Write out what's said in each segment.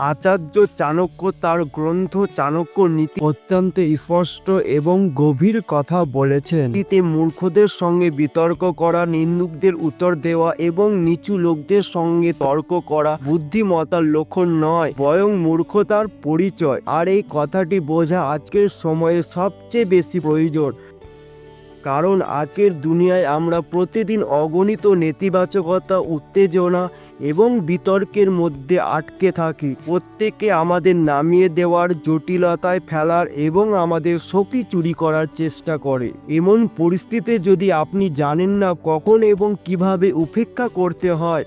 আচার্য চাণক্য তার গ্রন্থ চাণক্য নীতি অত্যন্ত স্পষ্ট এবং গভীর কথা বলেছেন। নীতিতে মূর্খদের সঙ্গে বিতর্ক করা, নিন্দুকদের উত্তর দেওয়া এবং নিচু লোকদের সঙ্গে তর্ক করা বুদ্ধিমত্তার লক্ষণ নয় বয়ং মূর্খতার পরিচয়। আর এই কথাটি বোঝা আজকের সময়ে সবচেয়ে বেশি প্রয়োজন। কারণ আজকের দুনিয়ায় আমরা প্রতিদিন অগণিত নেতিবাচকতা, উত্তেজনা এবং বিতর্কের মধ্যে আটকে থাকি। প্রত্যেকে আমাদের নামিয়ে দেওয়ার জটিলতায় ফেলার এবং আমাদের শক্তি চুরি করার চেষ্টা করে। এমন পরিস্থিতিতে যদি আপনি জানেন না কখন এবং কীভাবে উপেক্ষা করতে হয়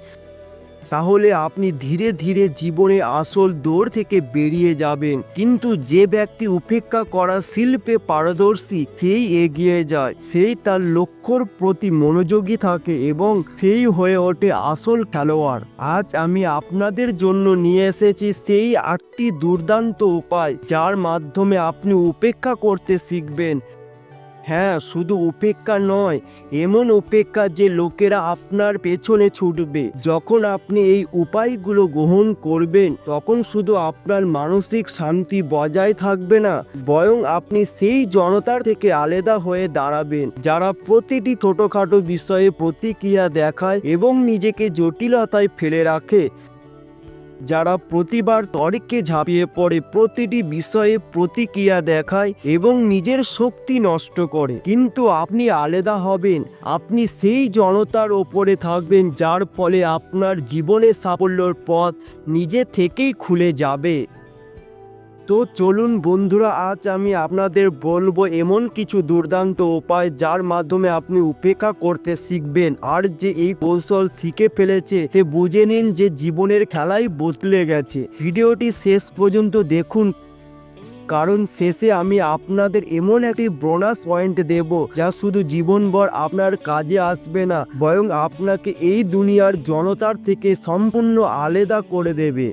তাহলে আপনি ধীরে ধীরে জীবনে আসল দৌড় থেকে বেরিয়ে যাবেন। কিন্তু যে ব্যক্তি উপেক্ষা করা শিল্পে পারদর্শী, সেই এগিয়ে যায়। সেই তার লক্ষ্যর প্রতি মনোযোগী থাকে এবং সেই হয়ে ওঠে আসল খেলোয়াড়। আজ আমি আপনাদের জন্য নিয়ে এসেছি সেই আটটি দুর্দান্ত উপায়, যার মাধ্যমে আপনি উপেক্ষা করতে শিখবেন। হ্যাঁ শুধু উপেক্ষা নয়, এমন উপেক্ষা যে লোকেরা আপনার পেছনে ছুটবে। যখন আপনি এই উপায়গুলো গ্রহণ করবেন, তখন শুধু আপনার মানসিক শান্তি বজায় থাকবে না, বরং আপনি সেই জনতার থেকে আলাদা হয়ে দাঁড়াবেন, যারা প্রতিটি ছোটোখাটো বিষয়ে প্রতিক্রিয়া দেখায় এবং নিজেকে জটিলতায় ফেলে রাখে। যারা প্রতিবার তর্কে ঝাঁপিয়ে পড়ে, প্রতিটি বিষয়ে প্রতিক্রিয়া দেখায় এবং নিজের শক্তি নষ্ট করে। কিন্তু আপনি আলাদা হবেন। আপনি সেই জনতার ওপরে থাকবেন, যার ফলে আপনার জীবনে সাফল্যর পথ নিজে থেকেই খুলে যাবে। তো চলুন বন্ধুরা, আজ আমি আপনাদের বলব এমন কিছু দুর্দান্ত উপায় যার মাধ্যমে আপনি উপেক্ষা করতে শিখবেন। আর যে এই কৌশল শিখে ফেলেছে, সে বুঝে নিন যে জীবনের খেলাই বদলে গেছে। ভিডিওটি শেষ পর্যন্ত দেখুন, কারণ শেষে আমি আপনাদের এমন একটি বোনাস পয়েন্ট দেব, যা শুধু জীবনভর আপনার কাজে আসবে না, বরং আপনাকে এই দুনিয়ার জনতার থেকে সম্পূর্ণ আলাদা করে দেবে।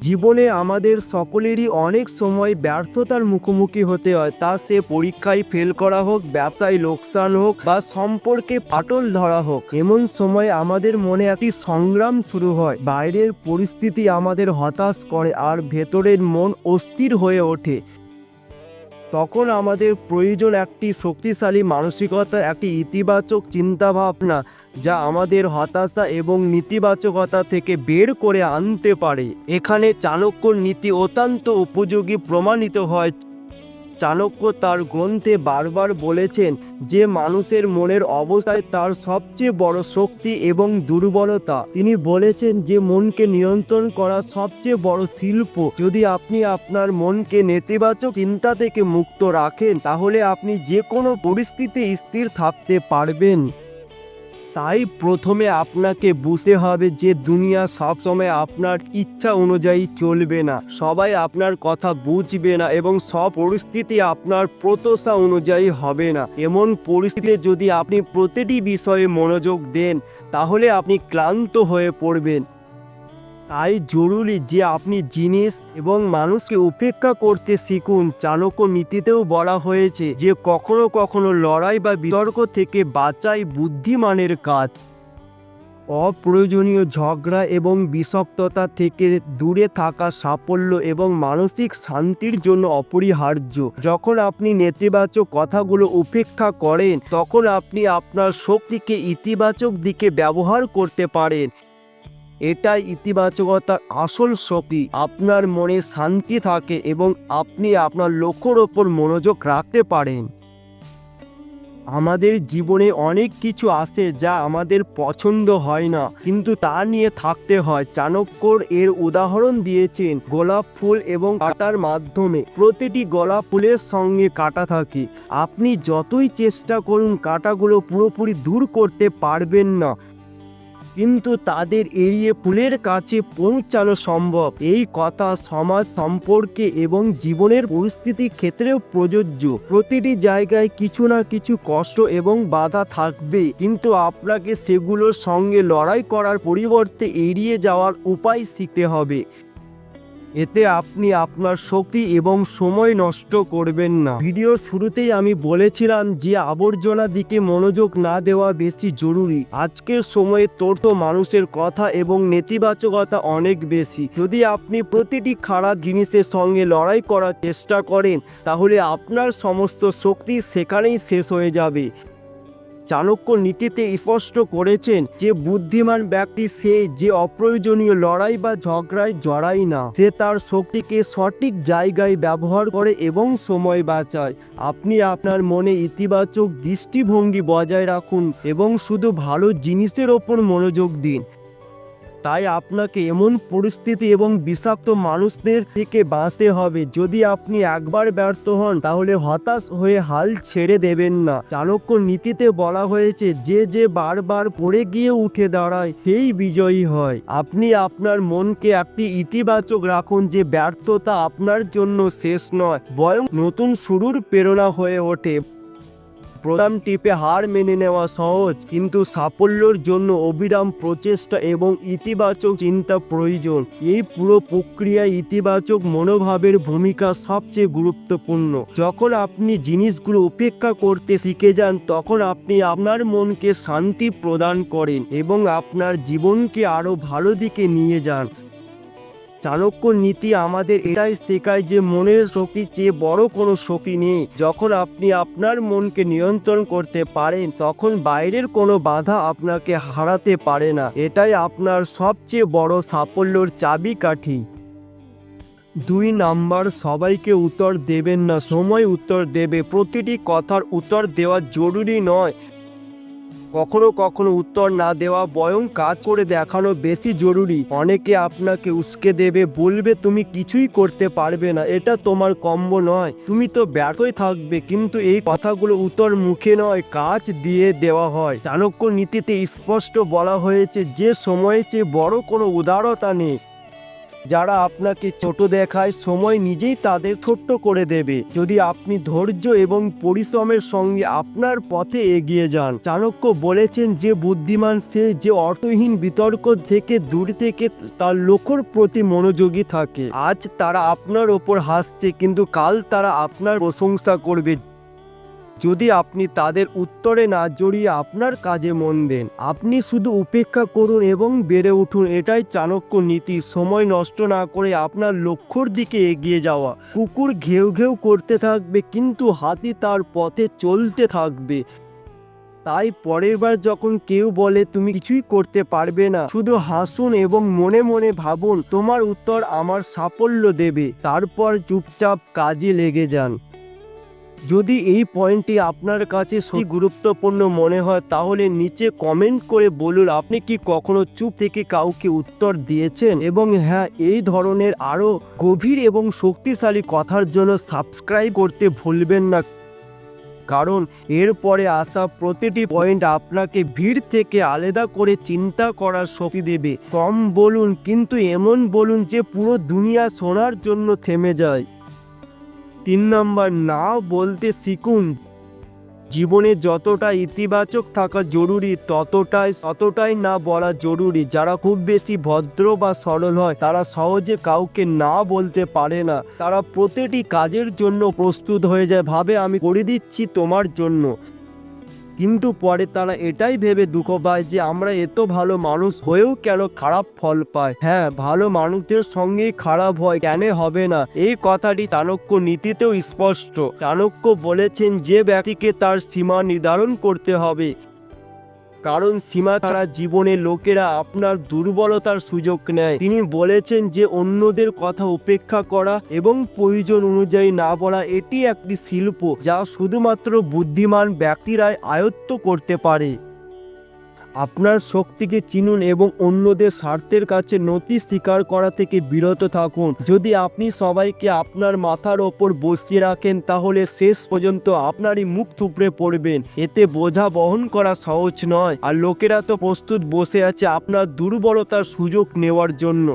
জীবনে আমাদের সকলেরই অনেক সময় ব্যর্থতার মুখোমুখি হতে হয়, তা সে পরীক্ষায় ফেল করা হোক, ব্যবসায় লোকসান হোক বা সম্পর্কে ফাটল ধরা হোক, এমন সময় আমাদের মনে একটি সংগ্রাম শুরু হয়। বাইরের পরিস্থিতি আমাদের হতাশ করে আর ভেতরের মন অস্থির হয়ে ওঠে। তখন আমাদের প্রয়োজন একটি শক্তিশালী মানসিকতা, একটি ইতিবাচক চিন্তাভাবনা যা আমাদের হতাশা এবং নেতিবাচকতা থেকে বের করে আনতে পারে। এখানে চাণক্যর নীতি অত্যন্ত উপযোগী প্রমাণিত হয়। চাণক্য তার গ্রন্থে বারবার বলেছেন যে মানুষের মনের অবস্থায় তার সবচেয়ে বড় শক্তি এবং দুর্বলতা। তিনি বলেছেন যে মনকে নিয়ন্ত্রণ করা সবচেয়ে বড় শিল্প। যদি আপনি আপনার মনকে নেতিবাচক চিন্তা থেকে মুক্ত রাখেন, তাহলে আপনি যে কোনো পরিস্থিতি স্থির থাকতে পারবেন। তাই প্রথমে আপনাকে বুঝতে হবে যে দুনিয়া সবসময় আপনার ইচ্ছা অনুযায়ী চলবে না। সবাই আপনার কথা বুঝবে না এবং সব পরিস্থিতি আপনার প্রত্যাশা অনুযায়ী হবে না। এমন পরিস্থিতিতে যদি আপনি প্রতিটি বিষয়ে মনোযোগ দেন, তাহলে আপনি ক্লান্ত হয়ে পড়বেন। তাই জরুরি যে আপনি জিনিস এবং মানুষকে উপেক্ষা করতে শিখুন। চাণক্য নীতিতেও বলা হয়েছে যে, কখনো কখনো লড়াই বা বিতর্ক থেকে বাঁচাই বুদ্ধিমানের কাজ। অপ্রয়োজনীয় ঝগড়া এবং বিষাক্ততা থেকে দূরে থাকা সাফল্য এবং মানসিক শান্তির জন্য অপরিহার্য। যখন আপনি নেতিবাচক কথাগুলো উপেক্ষা করেন, তখন আপনি আপনার শক্তিকে ইতিবাচক দিকে ব্যবহার করতে পারেন। এটাই ইতিবাচকতার আসল শক্তি। আপনার মনে শান্তি থাকে এবং আপনি আপনার লক্ষ্যর ওপর মনোযোগ রাখতে পারেন। আমাদের জীবনে অনেক কিছু আসে যা আমাদের পছন্দ হয় না, কিন্তু তা নিয়ে থাকতে হয়। চাণক্যর এর উদাহরণ দিয়েছেন গোলাপ ফুল এবং কাটার মাধ্যমে। প্রতিটি গোলাপ ফুলের সঙ্গে কাটা থাকে। আপনি যতই চেষ্টা করুন, কাটাগুলো পুরোপুরি দূর করতে পারবেন না। কিন্তু তাদের এড়িয়ে পুলের কাছে পৌঁছানো সম্ভব। এই কথা সমাজ সম্পর্কে এবং জীবনের পরিস্থিতির ক্ষেত্রেও প্রযোজ্য। প্রতিটি জায়গায় কিছু না কিছু কষ্ট এবং বাধা থাকবে। কিন্তু আপনাকে সেগুলোর সঙ্গে লড়াই করার পরিবর্তে এড়িয়ে যাওয়ার উপায় শিখতে হবে। এতে আপনি আপনার শক্তি এবং সময় নষ্ট করবেন না। ভিডিওর শুরুতেই আমি বলেছিলাম যে আবর্জনা দিকে মনোযোগ না দেওয়া বেশি জরুরি। আজকের সময়ে তথ্য মানুষের কথা এবং নেতিবাচকতা অনেক বেশি। যদি আপনি প্রতিটি খারাপ জিনিসের সঙ্গে লড়াই করার চেষ্টা করেন, তাহলে আপনার সমস্ত শক্তি সেখানেই শেষ হয়ে যাবে। চাণক্য নীতিতে স্পষ্ট করেছেন যে বুদ্ধিমান ব্যক্তি সে যে অপ্রয়োজনীয় লড়াই বা ঝগড়ায় জড়াই না, সে তার শক্তিকে সঠিক জায়গায় ব্যবহার করে এবং সময় বাঁচায়। আপনি আপনার মনে ইতিবাচক দৃষ্টিভঙ্গি বজায় রাখুন এবং শুধু ভালো জিনিসের ওপর মনোযোগ দিন। তাই আপনাকে এমন পরিস্থিতি এবং বিষাক্ত মানুষদের থেকে বাঁচতে হবে। যদি আপনি একবার ব্যর্থ হন, তাহলে হতাশ হয়ে হাল ছেড়ে দেবেন না। চাণক্য নীতিতে বলা হয়েছে, যে যে বারবার পড়ে গিয়ে উঠে দাঁড়ায়, সেই বিজয়ী হয়। আপনি আপনার মনকে একটি ইতিবাচক রাখুন যে ব্যর্থতা আপনার জন্য শেষ নয়, বরং নতুন শুরুর প্রেরণা হয়ে ওঠে। প্রথম টিপে হার মেনে নেওয়া সহজ, কিন্তু সাফল্যের জন্য অবিরাম প্রচেষ্টা এবং ইতিবাচক চিন্তা প্রয়োজন। এই পুরো প্রক্রিয়ায় ইতিবাচক মনোভাবের ভূমিকা সবচেয়ে গুরুত্বপূর্ণ। যখন আপনি জিনিসগুলো উপেক্ষা করতে শিখে যান, তখন আপনি আপনার মনকে শান্তি প্রদান করেন এবং আপনার জীবনকে আরও ভালো দিকে নিয়ে যান। চাণক্য নীতি আমাদের এটাই শেখায় যে মনের শক্তির চেয়ে বড় কোনো শক্তি নেই। যখন আপনি আপনার মনকে নিয়ন্ত্রণ করতে পারেন, তখন বাইরের কোনো বাধা আপনাকে হারাতে পারে না। এটাই আপনার সবচেয়ে বড় সাফল্যর চাবিকাঠি। দুই নাম্বার, সবাইকে উত্তর দেবেন না। সময় উত্তর দেবে। প্রতিটি কথার উত্তর দেওয়া জরুরি নয়। কখনো কখনো উত্তর না দেওয়া বয়ং কাজ করে দেখানো বেশি জরুরি। অনেকে আপনাকে উস্কে দেবে, বলবে, তুমি কিছুই করতে পারবে না, এটা তোমার কম্ব নয়। তুমি তো ব্যর্থই থাকবে, কিন্তু এই কথাগুলো উত্তর মুখে নয়, কাজ দিয়ে দেওয়া হয়। চাণক্য নীতিতে স্পষ্ট বলা হয়েছে, যে সময়ের চেয়ে বড় কোনো উদারতা নেই। যারা আপনাকে ছোট দেখায় সময় নিজেই তাদের ছোট্ট করে দেবে। যদি আপনি ধৈর্য এবং পরিশ্রমের সঙ্গে আপনার পথে এগিয়ে যান, চাণক্য বলেছেন যে বুদ্ধিমান সে যে অর্থহীন বিতর্ক থেকে দূর থেকে তার লক্ষ্যর প্রতি মনোযোগী থাকে। আজ তারা আপনার ওপর হাসছে, কিন্তু কাল তারা আপনার প্রশংসা করবে। যদি আপনি তাদের উত্তরে না জড়িয়ে আপনার কাজে মন দেন, আপনি শুধু উপেক্ষা করুন এবং বেড়ে উঠুন। এটাই চাণক্য নীতি। সময় নষ্ট না করে আপনার লক্ষ্যর দিকে এগিয়ে যাওয়া। কুকুর ঘেউ ঘেউ করতে থাকবে, কিন্তু হাতি তার পথে চলতে থাকবে। তাই পরের বার যখন কেউ বলে, তুমি কিছুই করতে পারবে না, শুধু হাসুন এবং মনে মনে ভাবুন, তোমার উত্তর আমার সাফল্য দেবে। তারপর চুপচাপ কাজে লেগে যান। যদি এই পয়েন্টটি আপনার কাছে সত্যি গুরুত্বপূর্ণ মনে হয় তাহলে নিচে কমেন্ট করে বলুন আপনি কি কখনো চুপ থেকে কাউকে উত্তর দিয়েছেন? এবং হ্যাঁ এই ধরনের আরও গভীর এবং শক্তিশালী কথার জন্য সাবস্ক্রাইব করতে ভুলবেন না। কারণ এরপরে আসা প্রতিটি পয়েন্ট আপনাকে ভিড় থেকে আলাদা করে চিন্তা করার শক্তি দেবে। কম বলুন কিন্তু এমন বলুন যে পুরো দুনিয়া শোনার জন্য থেমে যায়। তিন নম্বর, না বলতে শিখুন। জীবনে যতটা ইতিবাচক থাকা জরুরি, ততটাই ততটাই না বলা জরুরি। যারা খুব বেশি ভদ্র বা সরল হয়, তারা সহজে কাউকে না বলতে পারে না। তারা প্রতিটি কাজের জন্য প্রস্তুত হয়ে যায়। ভাবে, আমি করে দিচ্ছি তোমার জন্য। কিন্তু পরে তারা এটাই ভেবে দুঃখ পায় যে আমরা এত ভালো মানুষ হয়েও কেন খারাপ ফল পায় হ্যাঁ ভালো মানুষদের সঙ্গে খারাপ হয় কেন হবে না? এই কথাটি চাণক্য নীতিতেও স্পষ্ট। চাণক্য বলেছেন যে ব্যক্তিকে তার সীমা নির্ধারণ করতে হবে। কারণ সীমা ছাড়া জীবনে লোকেরা আপনার দুর্বলতার সুযোগ নেয়। তিনি বলেছেন যে, অন্যদের কথা উপেক্ষা করা এবং প্রয়োজন অনুযায়ী না বলা এটি একটি শিল্প যা শুধুমাত্র বুদ্ধিমান ব্যক্তিরাই আয়ত্ত করতে পারে। আপনার শক্তিকে চিনুন এবং অন্যদের স্বার্থের কাছে নথি স্বীকার করা থেকে বিরত থাকুন। যদি আপনি সবাইকে আপনার মাথার ওপর বসিয়ে রাখেন, তাহলে শেষ পর্যন্ত আপনারই মুখ থুপড়ে পড়বেন। এতে বোঝা বহন করা সহজ নয়। আর লোকেরা তো প্রস্তুত বসে আছে আপনার দুর্বলতার সুযোগ নেওয়ার জন্য।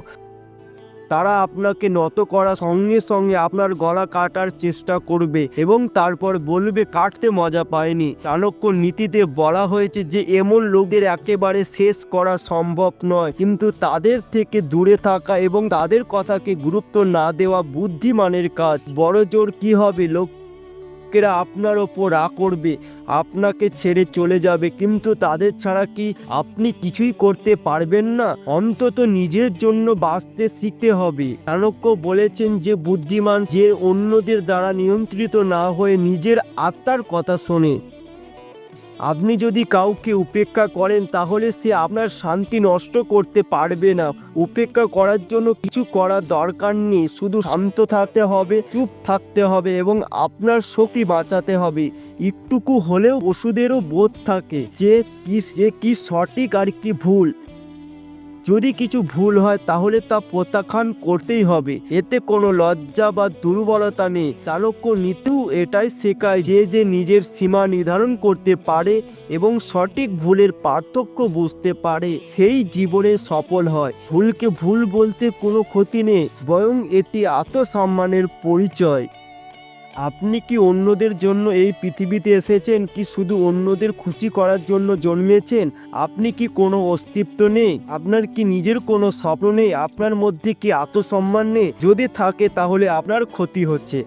তারা আপনাকে নত করা সঙ্গে সঙ্গে আপনার গলা কাটার চেষ্টা করবে এবং তারপর বলবে, কাটতে মজা পায়নি চাণক্য নীতিতে বলা হয়েছে যে, এমন লোকদের একেবারে শেষ করা সম্ভব নয়। কিন্তু তাদের থেকে দূরে থাকা এবং তাদের কথাকে গুরুত্ব না দেওয়া বুদ্ধিমানের কাজ। বড় জোর কি হবে লোকেরা আপনার ওপর রা করবে, আপনাকে ছেড়ে চলে যাবে। কিন্তু তাদের ছাড়া কি আপনি কিছুই করতে পারবেন না? অন্তত নিজের জন্য বাঁচতে শিখতে হবে। চাণক্য বলেছেন যে, বুদ্ধিমান যে অন্যদের দ্বারা নিয়ন্ত্রিত না হয়ে নিজের আত্মার কথা শোনে। আপনি যদি কাউকে উপেক্ষা করেন, তাহলে সে আপনার শান্তি নষ্ট করতে পারবে না। উপেক্ষা করার জন্য কিছু করার দরকার নেই, শুধু শান্ত থাকতে হবে, চুপ থাকতে হবে এবং আপনার শক্তি বাঁচাতে হবে। একটুকু হলেও ওষুধেরও বোধ থাকে যে কি যে কি সঠিক আর কি ভুল। যদি কিছু ভুল হয়, তাহলে তা প্রত্যাখ্যান করতেই হবে। এতে কোনো লজ্জা বা দুর্বলতা নেই। চালক্য নীতিও এটাই শেখায় যে যে নিজের সীমা নির্ধারণ করতে পারে এবং সঠিক ভুলের পার্থক্য বুঝতে পারে, সেই জীবনে সফল হয়। ভুলকে ভুল বলতে কোনো ক্ষতি নেই, বরং এটি আত্মসম্মানের পরিচয়। আপনি কি অন্যদের জন্য এই পৃথিবীতে এসেছেন? কি শুধু অন্যদের খুশি করার জন্য জন্মেছেন? আপনি কি কোনো অস্তিত্ব নেই? আপনার কি নিজের কোনো স্বপ্ন নেই? আপনার মধ্যে কি আত্মসম্মান নেই? যদি থাকে তাহলে আপনার ক্ষতি হচ্ছে।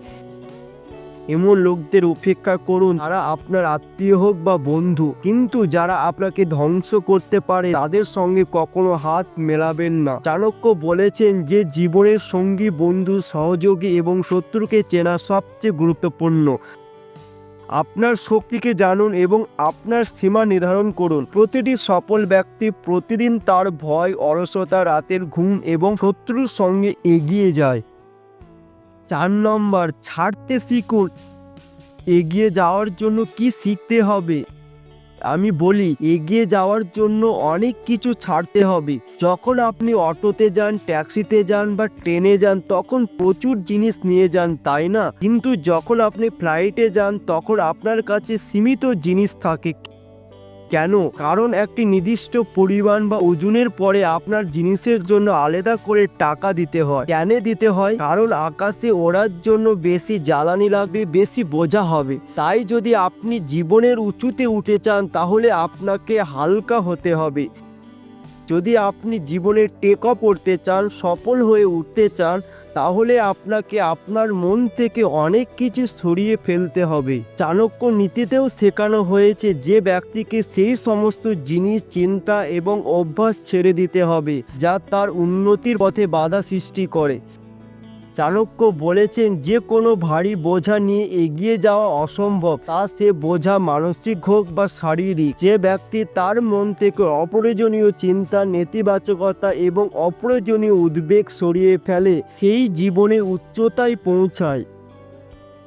এমন লোকদের উপেক্ষা করুন তারা আপনার আত্মীয় হোক বা বন্ধু। কিন্তু যারা আপনাকে ধ্বংস করতে পারে, তাদের সঙ্গে কখনো হাত মেলাবেন না। চাণক্য বলেছেন যে, জীবনের সঙ্গী, বন্ধু, সহযোগী এবং শত্রুকে চেনা সবচেয়ে গুরুত্বপূর্ণ। আপনার শক্তিকে জানুন এবং আপনার সীমা নির্ধারণ করুন। প্রতিটি সফল ব্যক্তি প্রতিদিন তার ভয়, অলসতা, রাতের ঘুম এবং শত্রুর সঙ্গে এগিয়ে যায়। চার নম্বর, ছাড়তে শিখুন। এগিয়ে যাওয়ার জন্য কি শিখতে হবে? আমি বলি, এগিয়ে যাওয়ার জন্য অনেক কিছু ছাড়তে হবে। যখন আপনি অটোতে যান, ট্যাক্সিতে যান বা ট্রেনে যান, তখন প্রচুর জিনিস নিয়ে যান, তাই না? কিন্তু যখন আপনি ফ্লাইটে যান, তখন আপনার কাছে সীমিত জিনিস থাকে। কেন? কারণ একটি নির্দিষ্ট পরিমাণ বা ওজনের পরে আপনার জিনিসের জন্য আলাদা করে টাকা দিতে হয়। কেন দিতে হয়? কারণ আকাশে ওড়ার জন্য বেশি জ্বালানি লাগবে, বেশি বোঝা হবে। তাই যদি আপনি জীবনের উঁচুতে উঠে চান তাহলে আপনাকে হালকা হতে হবে। যদি আপনি জীবনে টেক করতে চান, সফল হয়ে উঠতে চান তাহলে আপনাকে আপনার মন থেকে অনেক কিছু সরিয়ে ফেলতে হবে। চাণক্য নীতিতেও শেখানো হয়েছে যে ব্যক্তিকে সেই সমস্ত জিনিস, চিন্তা এবং অভ্যাস ছেড়ে দিতে হবে, যা তার উন্নতির পথে বাধা সৃষ্টি করে। চাণক্য বলেছেন, যে কোনো ভারী বোঝা নিয়ে এগিয়ে যাওয়া অসম্ভব। তা সে বোঝা মানসিক হোক বা শারীরিক, যে ব্যক্তি তার মন থেকে অপ্রয়োজনীয় চিন্তা, নেতিবাচকতা এবং অপ্রয়োজনীয় উদ্বেগ সরিয়ে ফেলে, সেই জীবনে উচ্চতায় পৌঁছায়।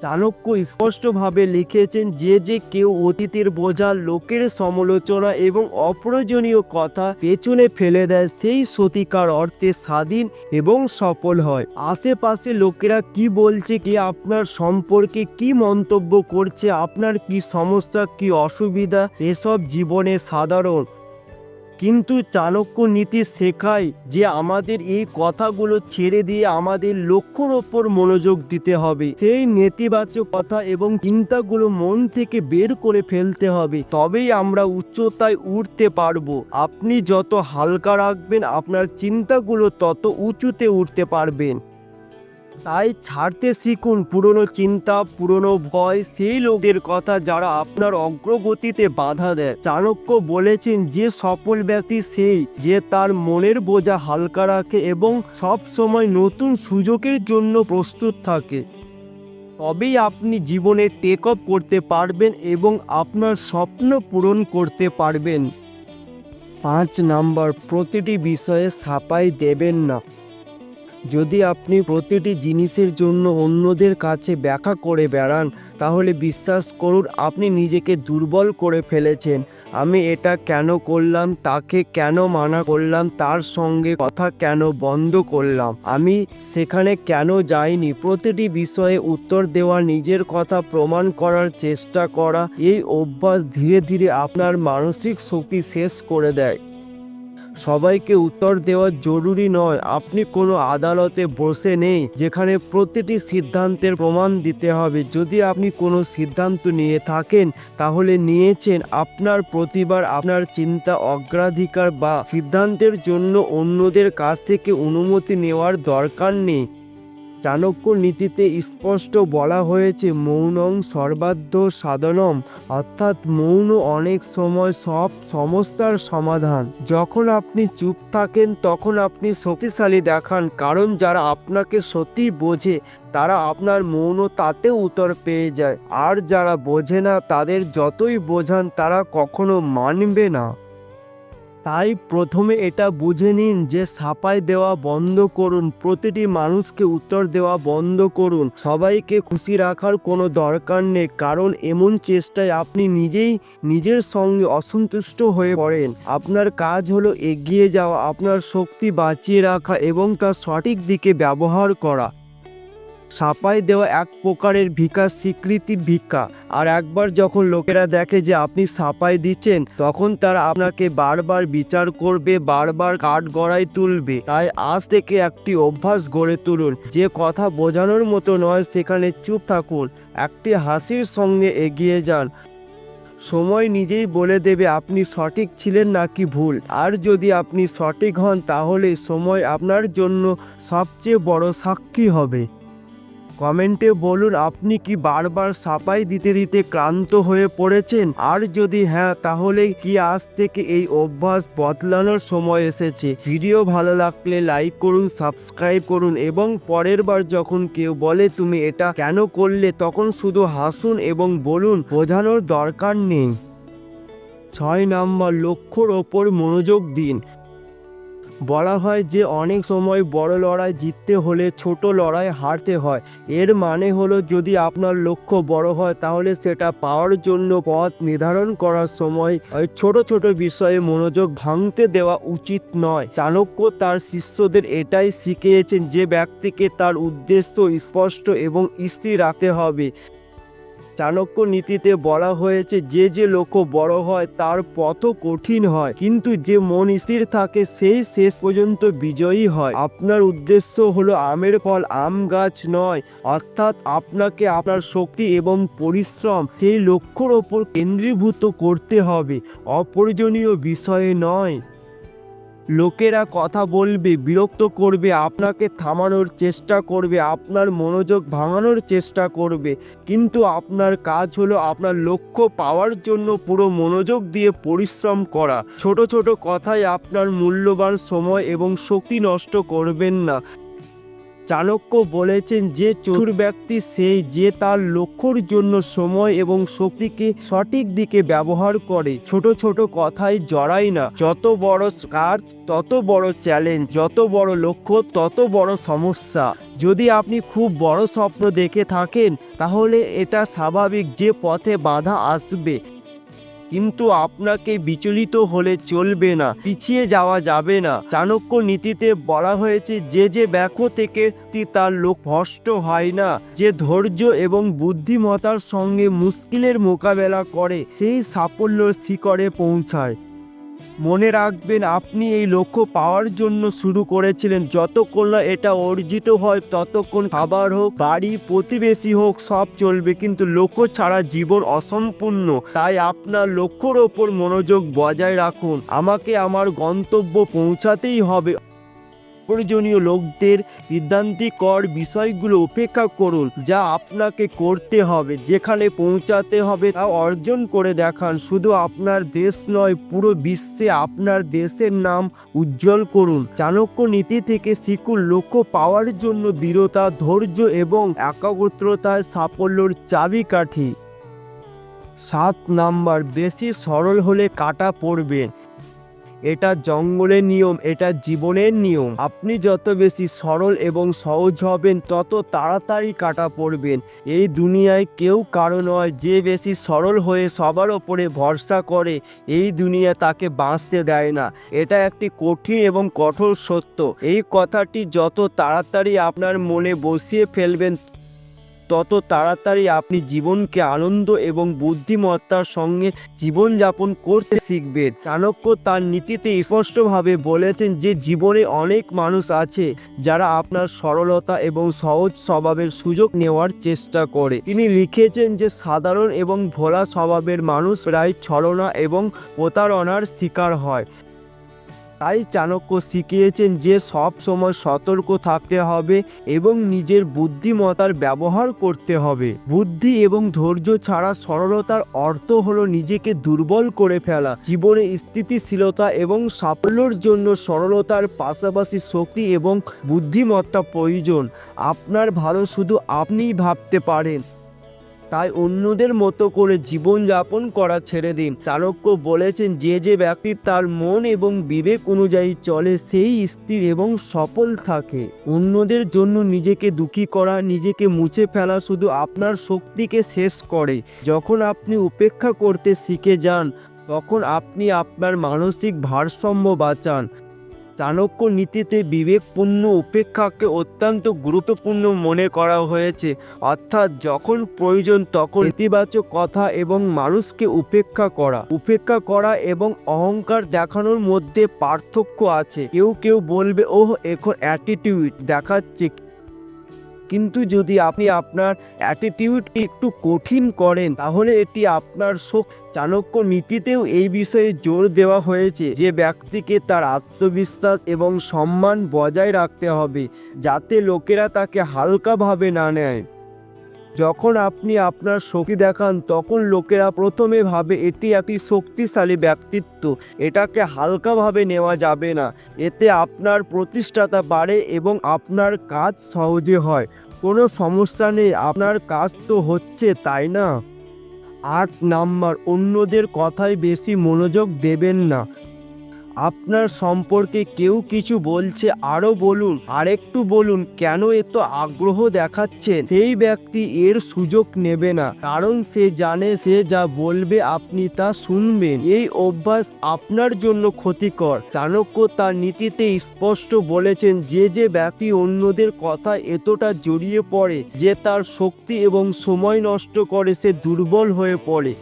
চাণক্য স্পষ্টভাবে লিখেছেন যে যে কেউ অতীতের বোঝা, লোকের সমালোচনা এবং অপ্রয়োজনীয় কথা পেছনে ফেলে দেয়, সেই সতিকার অর্থে স্বাধীন এবং সফল হয়। আশেপাশে লোকেরা কি বলছে, কি আপনার সম্পর্কে কি মন্তব্য করছে, আপনার কি সমস্যা, কি অসুবিধা, এসব জীবনে সাধারণ কিন্তু চাণক্য নীতি শেখায় যে আমাদের এই কথাগুলো ছেড়ে দিয়ে আমাদের লক্ষ্যর ওপর মনোযোগ দিতে হবে। সেই নেতিবাচক কথা এবং চিন্তাগুলো মন থেকে বের করে ফেলতে হবে। তবেই আমরা উচ্চতায় উঠতে পারব। আপনি যত হালকা রাখবেন, আপনার চিন্তাগুলো তত উঁচুতে উঠতে পারবেন। তাই ছাড়তে শিখুন পুরনো চিন্তা, পুরনো ভয়, সেই লোকদের কথা যারা আপনার অগ্রগতিতে বাধা দেয়। চাণক্য বলেছেন যে সফল ব্যক্তি সেই যে তার মনের বোঝা হালকা রাখে এবং সব সময় নতুন সুযোগের জন্য প্রস্তুত থাকে। তবেই আপনি জীবনে টেক অফ করতে পারবেন এবং আপনার স্বপ্ন পূরণ করতে পারবেন। পাঁচ নাম্বার, প্রতিটি বিষয়ে সাপাই দেবেন না। যদি আপনি প্রতিটি জিনিসের জন্য অন্যদের কাছে ব্যাখ্যা করে বেড়ান, তাহলে বিশ্বাস করুন আপনি নিজেকে দুর্বল করে ফেলেছেন। আমি এটা কেন করলাম, তাকে কেন মানা করলাম, তার সঙ্গে কথা কেন বন্ধ করলাম, আমি সেখানে কেন যাইনি, প্রতিটি বিষয়ে উত্তর দেওয়া, নিজের কথা প্রমাণ করার চেষ্টা করা, এই অভ্যাস ধীরে ধীরে আপনার মানসিক শক্তি শেষ করে দেয়। সবাইকে উত্তর দেওয়া জরুরি নয়। আপনি কোনো আদালতে বসে নেই, যেখানে প্রতিটি সিদ্ধান্তের প্রমাণ দিতে হবে। যদি আপনি কোনো সিদ্ধান্ত নিয়ে থাকেন, তাহলে নিয়েছেন আপনার প্রতিবার আপনার চিন্তা, অগ্রাধিকার বা সিদ্ধান্তের জন্য অন্যদের কাছ থেকে অনুমতি নেওয়ার দরকার নেই। চাণক্য নীতিতে স্পষ্ট বলা হয়েছে, মৌনং সর্বাধ্য সাধনম, অর্থাৎ মৌন অনেক সময় সব সমস্যার সমাধান। যখন আপনি চুপ থাকেন, তখন আপনি শক্তিশালী দেখান, কারণ যারা আপনাকে সত্যি বোঝে, তারা আপনার মৌন তাতেও উত্তর পেয়ে যায়। আর যারা বোঝে না, তাদের যতই বোঝান, তারা কখনো মানবে না। তাই প্রথমে এটা বুঝে নিন যে সাপাই দেওয়া বন্ধ করুন, প্রতিটি মানুষকে উত্তর দেওয়া বন্ধ করুন। সবাইকে খুশি রাখার কোনো দরকার নেই, কারণ এমন চেষ্টায় আপনি নিজেই নিজের সঙ্গে অসন্তুষ্ট হয়ে পড়েন। আপনার কাজ হলো এগিয়ে যাওয়া, আপনার শক্তি বাঁচিয়ে রাখা এবং তা সঠিক দিকে ব্যবহার করা। সাপাই দেওয়া এক প্রকারের ভিক্ষা, স্বীকৃতির ভিক্ষা। আর একবার যখন লোকেরা দেখে যে আপনি সাপাই দিচ্ছেন, তখন তারা আপনাকে বারবার বিচার করবে, বারবার কাঠ গড়াই তুলবে। তাই আজ থেকে একটি অভ্যাস গড়ে তুলুন। যে কথা বোঝানোর মতো নয়, সেখানে চুপ থাকুন। একটি হাসির সঙ্গে এগিয়ে যান। সময় নিজেই বলে দেবে, আপনি সঠিক ছিলেন নাকি ভুল? আর যদি আপনি সঠিক হন, তাহলে সময় আপনার জন্য সবচেয়ে বড় সাক্ষী হবে। কমেন্টে বলুন, আপনি কি বারবার সাপাই দিতে দিতে ক্লান্ত হয়ে পড়েছেন? আর যদি হ্যাঁ তাহলে কি আজ থেকে এই অভ্যাস বদলানোর সময় এসেছে? ভিডিও ভালো লাগলে লাইক করুন, সাবস্ক্রাইব করুন এবং পরের বার যখন কেউ বলে তুমি এটা কেন করলে, তখন শুধু হাসুন এবং বলুন, বোঝানোর দরকার নেই। ছয় নম্বর, লক্ষ্যর ওপর মনোযোগ দিন। বলা হয় যে অনেক সময় বড় লড়াই জিততে হলে ছোট লড়াই হারতে হয়। এর মানে হলো যদি আপনার লক্ষ্য বড় হয়, তাহলে সেটা পাওয়ার জন্য পথ নির্ধারণ করার সময় ছোট ছোট বিষয়ে মনোযোগ ভাঙতে দেওয়া উচিত নয়। চাণক্য তার শিষ্যদের এটাই শিখিয়েছেন যে ব্যক্তিকে তার উদ্দেশ্য স্পষ্ট এবং স্থির রাখতে হবে। চাণক্য নীতিতে বলা হয়েছে, যে যে লক্ষ্য বড় হয়, তার পথও কঠিন হয়, কিন্তু যে মন স্থির থাকে, সেই শেষ পর্যন্ত বিজয়ী হয়। আপনার উদ্দেশ্য হলো আমের ফল, আম গাছ নয়, অর্থাৎ আপনাকে আপনার শক্তি এবং পরিশ্রম সেই লক্ষ্যর ওপর কেন্দ্রীভূত করতে হবে। অপ্রয়োজনীয় বিষয়ে নয়। লোকেরা কথা বলবে, বিরক্ত করবে, আপনাকে থামানোর চেষ্টা করবে, আপনার মনোযোগ ভাঙানোর চেষ্টা করবে। কিন্তু আপনার কাজ হলো আপনার লক্ষ্য পাওয়ার জন্য পুরো মনোযোগ দিয়ে পরিশ্রম করা। ছোট ছোট কথায় আপনার মূল্যবান সময় এবং শক্তি নষ্ট করবেন না। চাণক্য বলেছেন যে চতুর ব্যক্তি সেই যে তার লক্ষ্যর জন্য সময় এবং শক্তিকে সঠিক দিকে ব্যবহার করে। ছোট ছোট কথায় জড়াই না। যত বড় কাজ, তত বড় চ্যালেঞ্জ যত বড় লক্ষ্য, তত বড় সমস্যা। যদি আপনি খুব বড় স্বপ্ন দেখে থাকেন, তাহলে এটা স্বাভাবিক যে পথে বাধা আসবে। কিন্তু আপনাকে বিচলিত হলে চলবে না, পিছিয়ে যাওয়া যাবে না। চাণক্য নীতিতে বলা হয়েছে, যে যে ব্যাখ্য থেকে তার লোক ভষ্ট হয় না, যে ধৈর্য এবং বুদ্ধিমতার সঙ্গে মুশকিলের মোকাবেলা করে, সেই সাফল্য শিকরে পৌঁছায়। মনে রাখবেন, আপনি এই লক্ষ্য পাওয়ার জন্য শুরু করেছিলেন। যতক্ষণ না এটা অর্জিত হয়, ততক্ষণ খাবার হোক, বাড়ি, প্রতিবেশী হোক, সব চলবে। কিন্তু লক্ষ্য ছাড়া জীবন অসম্পূর্ণ। তাই আপনার লক্ষ্যর ওপর মনোযোগ বজায় রাখুন। আমাকে আমার গন্তব্য পৌঁছাতেই হবে। প্রয়োজনীয় লোকদের বিদ্যান্তিকর বিষয়গুলো উপেক্ষা করুন, যা আপনাকে করতে হবে, যেখানে পৌঁছাতে হবে তা অর্জন করে দেখান। শুধু আপনার দেশ নয়, পুরো বিশ্বে আপনার দেশের নাম উজ্জ্বল করুন। চাণক্য নীতি থেকে শিখুন, লক্ষ্য পাওয়ার জন্য দৃঢ়তা, ধৈর্য এবং একাগ্রতায় সাফল্যর চাবিকাঠি। সাত নাম্বার, বেশি সরল হলে কাটা পড়বেন এটা জঙ্গলের নিয়ম, এটা জীবনের নিয়ম। আপনি যত বেশি সরল এবং সহজ হবেন, তত তাড়াতাড়ি কাটা পড়বেন। এই দুনিয়ায় কেউ কারও নয়, যে বেশি সরল হয়ে সবার ওপরে ভরসা করে, এই দুনিয়া তাকে বাঁচতে দেয় না। এটা একটি কঠিন এবং কঠোর সত্য। এই কথাটি যত তাড়াতাড়ি আপনার মনে বসিয়ে ফেলবেন তত তাড়াতাড়ি আপনি জীবনকে আনন্দ এবং বুদ্ধিমত্তার সঙ্গে জীবনযাপন করতে শিখবেন। চাণক্য তার নীতিতে স্পষ্টভাবে বলেছেন যে, জীবনে অনেক মানুষ আছে যারা আপনার সরলতা এবং সহজ স্বভাবের সুযোগ নেওয়ার চেষ্টা করে। তিনি লিখেছেন যে, সাধারণ এবং ভোলা স্বভাবের মানুষ প্রায় ছলনা এবং প্রতারণার শিকার হয়। তাই চাণক্য শিখিয়েছেন যে সব সময় সতর্ক থাকতে হবে এবং নিজের বুদ্ধিমত্তার ব্যবহার করতে হবে। বুদ্ধি এবং ধৈর্য ছাড়া সরলতার অর্থ হলো নিজেকে দুর্বল করে ফেলা, জীবনে স্থিতিশীলতা এবং সাফল্যের জন্য সরলতার পাশাপাশি শক্তি এবং বুদ্ধিমত্তা প্রয়োজন। আপনার ভালো শুধু আপনিই ভাবতে পারেন। তাই অন্যদের মতো করে জীবনযাপন করা ছেড়ে দিন। চাণক্য বলেছেন, যে যে ব্যক্তি তার মন এবং বিবেক অনুযায়ী চলে, সেই স্থির এবং সফল থাকে। অন্যদের জন্য নিজেকে দুঃখী করা, নিজেকে মুছে ফেলা শুধু আপনার শক্তিকে শেষ করে। যখন আপনি উপেক্ষা করতে শিখে যান, তখন আপনি আপনার মানসিক ভারসাম্য বাঁচান। চাণক্য নীতিতে বিবেকপূর্ণ উপেক্ষাকে অত্যন্ত গুরুত্বপূর্ণ মনে করা হয়েছে। অর্থাৎ যখন প্রয়োজন তখন ইতিবাচক কথা এবং মানুষকে উপেক্ষা করা। উপেক্ষা করা এবং অহংকার দেখানোর মধ্যে পার্থক্য আছে। কেউ কেউ বলবে, ওহ, এখন অ্যাটিটিউড দেখাচ্ছে কিন্তু যদি আপনি আপনার অ্যাটিটিউড একটু কঠিন করেন, তাহলে এটি আপনার শোক চাণক্য নীতিতেও এই বিষয়ে জোর দেওয়া হয়েছে যে ব্যক্তিকে তার আত্মবিশ্বাস এবং সম্মান বজায় রাখতে হবে, যাতে লোকেরা তাকে হালকাভাবে না নেয়। যখন আপনি আপনার শক্তি দেখান, তখন লোকেরা প্রথমে ভাবে এটি একটি শক্তিশালী ব্যক্তিত্ব। এটাকে হালকাভাবে নেওয়া যাবে না। এতে আপনার প্রতিষ্ঠাতা বাড়ে এবং আপনার কাজ সহজে হয়। কোনো সমস্যা নেই, আপনার কাজ তো হচ্ছে, তাই না? আট নাম্বার, অন্যদের কথায় বেশি মনোযোগ দেবেন না। আপনার সম্পর্কে কেউ কিছু বলছে আরও বলুন, আরেকটু বলুন, কেন এত আগ্রহ দেখাচ্ছেন? সেই ব্যক্তি এর সুযোগ নেবে না, কারণ সে জানে, সে যা বলবে আপনি তা শুনবেন। এই অভ্যাস আপনার জন্য ক্ষতিকর। চাণক্য তার নীতিতে স্পষ্ট বলেছেন, যে যে ব্যক্তি অন্যদের কথা এতটা জড়িয়ে পড়ে, যে তার শক্তি এবং সময় নষ্ট করে সে দুর্বল হয়ে পড়ে।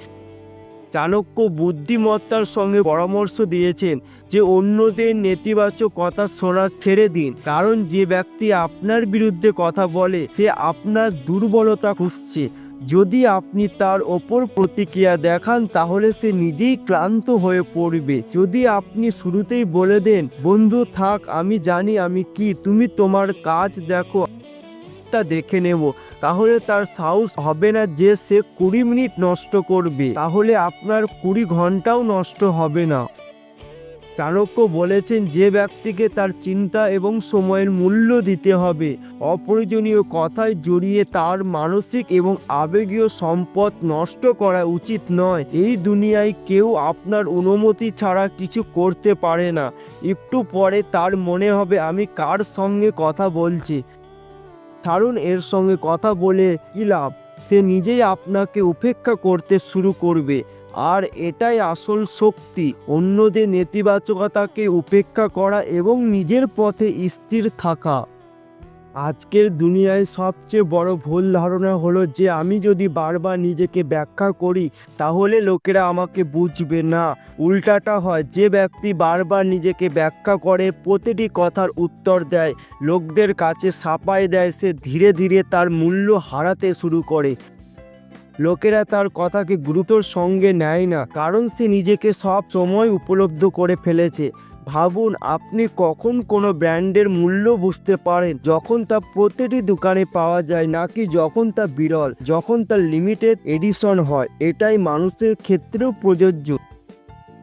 চাণক্য বুদ্ধিমত্তার সঙ্গে পরামর্শ দিয়েছেন যে অন্যদের নেতিবাচক কথা শোনা ছেড়ে দিন। কারণ যে ব্যক্তি আপনার বিরুদ্ধে কথা বলে, সে আপনার দুর্বলতা খুঁজছে। যদি আপনি তার ওপর প্রতিক্রিয়া দেখান, তাহলে সে নিজেই ক্লান্ত হয়ে পড়বে। যদি আপনি শুরুতেই বলে দেন, বন্ধু থাক, আমি জানি আমি কি, তুমি তোমার কাজ দেখো। টা দেখে নেব। তাহলে তার সাহস হবে না যে সে কুড়ি মিনিট নষ্ট করবে। তাহলে আপনার কুড়ি ঘন্টাও নষ্ট হবে না। চাণক্য বলেছেন যে ব্যক্তিকে তার চিন্তা এবং সময়ের মূল্য দিতে হবে। অপ্রয়োজনীয় কথায় জড়িয়ে তার মানসিক এবং আবেগীয় সম্পদ নষ্ট করা উচিত নয়। এই দুনিয়ায় কেউ আপনার অনুমতি ছাড়া কিছু করতে পারে না। একটু পরে তার মনে হবে, আমি কার সঙ্গে কথা বলছি? ছাড়ুন এর সঙ্গে কথা বলে কি লাভ? সে নিজেই আপনাকে উপেক্ষা করতে শুরু করবে। আর এটাই আসল শক্তি। অন্যদের নেতিবাচকতাকে উপেক্ষা করা এবং নিজের পথে স্থির থাকা। আজকের দুনিয়ায় সবচেয়ে বড় ভুল ধারণা হলো যে আমি যদি বারবার নিজেকে ব্যাখ্যা করি, তাহলে লোকেরা আমাকে বুঝবে না। উল্টাটা হয়, যে ব্যক্তি বারবার নিজেকে ব্যাখ্যা করে, প্রতিটি কথার উত্তর দেয়, লোকদের কাছে সাপাই দেয়, সে ধীরে ধীরে তার মূল্য হারাতে শুরু করে। লোকেরা তার কথাকে গুরুতর সঙ্গে নেয় না, কারণ সে নিজেকে সব সময় উপলব্ধ করে ফেলেছে। ভাবুন আপনি কখন কোনো ব্র্যান্ডের মূল্য বুঝতে পারেন। যখন তা প্রতিটি দোকানে পাওয়া যায় নাকি যখন তা বিরল, যখন তা লিমিটেড এডিশন হয়, এটাই মানুষের ক্ষেত্রেও প্রযোজ্য।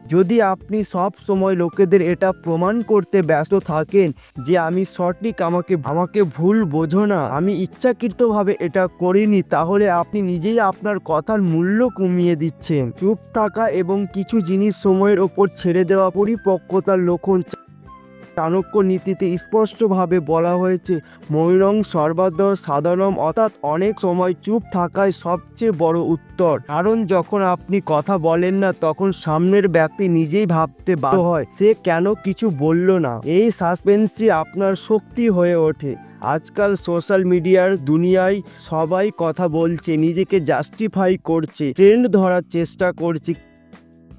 যদি আপনি সব সময় লোকেদের এটা প্রমাণ করতে ব্যস্ত থাকেন যে আমি সঠিক, আমাকে আমাকে ভুল বোঝো না, আমি ইচ্ছাকৃতভাবে এটা করিনি, তাহলে আপনি নিজেই আপনার কথার মূল্য কমিয়ে দিচ্ছেন। চুপ থাকা এবং কিছু জিনিস সময়ের ওপর ছেড়ে দেওয়া পরিপক্কতার লক্ষণ চাণক্য নীতিতে স্পষ্টভাবে বলা হয়েছে, ময়ূরং সর্বাদর সাধারণ, অর্থাৎ অনেক সময় চুপ থাকাই সবচেয়ে বড় উত্তর। কারণ যখন আপনি কথা বলেন না, তখন সামনের ব্যক্তি নিজেই ভাবতে বাধ্য হয়, সে কেন কিছু বলল না। এই সাসপেন্সই আপনার শক্তি হয়ে ওঠে। আজকাল সোশ্যাল মিডিয়ার দুনিয়ায় সবাই কথা বলছে, নিজেকে জাস্টিফাই করছে, ট্রেন্ড ধরার চেষ্টা করছে।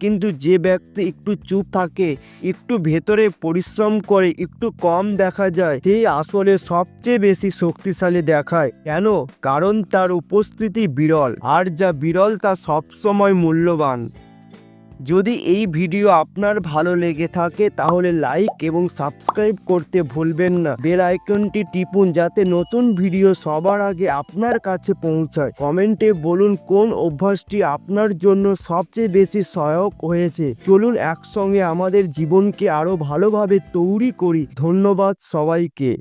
কিন্তু যে ব্যক্তি একটু চুপ থাকে, একটু ভেতরে পরিশ্রম করে, একটু কম দেখা যায়, সেই আসলে সবচেয়ে বেশি শক্তিশালী দেখায়। কেন? কারণ তার উপস্থিতি বিরল, আর যা বিরল তা সবসময় মূল্যবান। যদি এই ভিডিও আপনার ভালো লেগে থাকে, তাহলে লাইক এবং সাবস্ক্রাইব করতে ভুলবেন না। বেল আইকনটি টিপুন যাতে নতুন ভিডিও সবার আগে আপনার কাছে পৌঁছায়। কমেন্টে বলুন কোন অভ্যাসটি আপনার জন্য সবচেয়ে বেশি সহায়ক হয়েছে। চলুন একসঙ্গে আমাদের জীবনকে আরও ভালোভাবে তৈরি করি। ধন্যবাদ সবাইকে।